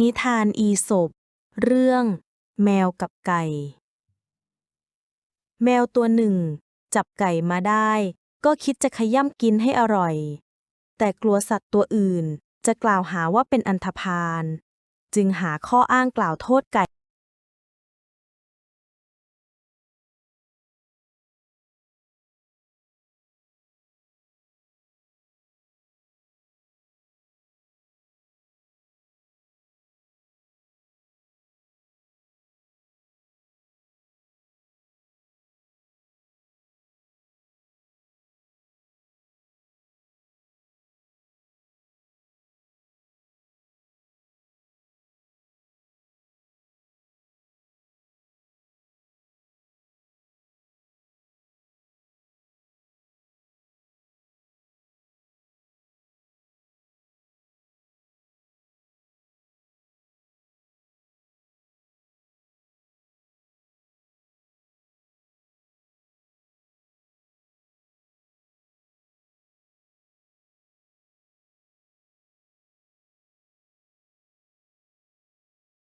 นิทานอีสบเรื่อง แมวกับไก่ แมวตัวหนึ่ง จับไก่มาได้ ก็คิดจะขย่ำกินให้อร่อย แต่กลัวสัตว์ตัวอื่นจะกล่าวหาว่าเป็นอันธพาลจึงหาข้ออ้างกล่าวโทษไก่